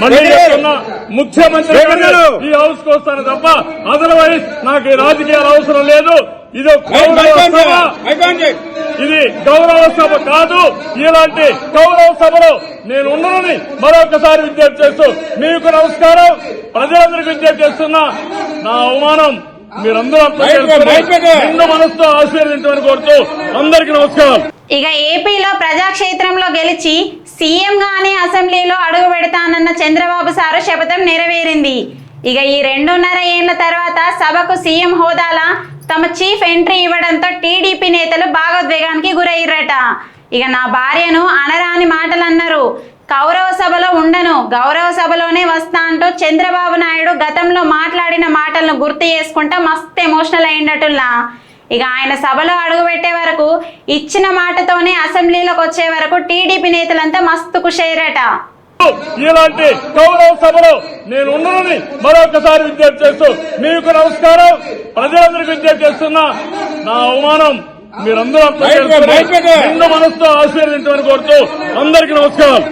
మళ్ళీ. చెప్తున్నా, ముఖ్యమంత్రి. ఈ హౌస్కు వస్తాను తప్ప అదర్వైజ్ నాకు ఈ రాజకీయాలు అవసరం లేదు. ఇది. ఇది గౌరవ సభ కాదు. ఇలాంటి గౌరవ సభలో నేను ఉన్నానని మరొకసారి విజ్ఞప్తి చేస్తూ మీకు నమస్కారం. ప్రజలందరికీ విజ్ఞప్తి చేస్తున్నా నా అవమానం మీరందరూ మనసుతో ఆశీర్వదించమని కోరుతూ అందరికీ నమస్కారం. ఇక ఏపీలో ప్రజాక్షేత్రంలో గెలిచి సీఎం గానే అసెంబ్లీలో అడుగు పెడతానన్న చంద్రబాబు సారు శపథం నెరవేరింది. ఇక ఈ రెండున్నర ఏళ్ళ తర్వాత సభకు సీఎం హోదాలా తమ చీఫ్ ఎంట్రీ ఇవ్వడంతో టీడీపీ నేతలు భాగోద్వేగానికి గురయ్యారట ఇక నా భార్యను అనరాని మాటలు అన్నారు కౌరవ సభలో ఉండను గౌరవ సభలోనే వస్తా అంటూ చంద్రబాబు నాయుడు గతంలో మాట్లాడిన మాటలను గుర్తు చేసుకుంటా మస్తు ఎమోషనల్ అయ్యిండటుల్లా ఇక ఆయన సభలో అడుగు పెట్టే వరకు ఇచ్చిన మాటతోనే అసెంబ్లీలోకి వచ్చే వరకు టీడీపీ నేతలంతా మస్తు కుషయ్యారట ఇలాంటి గౌరవ సభలో నేను ఉన్నానని మరొకసారి విజ్ఞప్తి చేస్తూ మీకు నమస్కారం. ప్రజలందరికీ విజ్ఞప్తి చేస్తున్నా నా అవమానం మీరందరూ. నిండు మనసుతో ఆశీర్వదించమని కోరుతూ అందరికీ నమస్కారం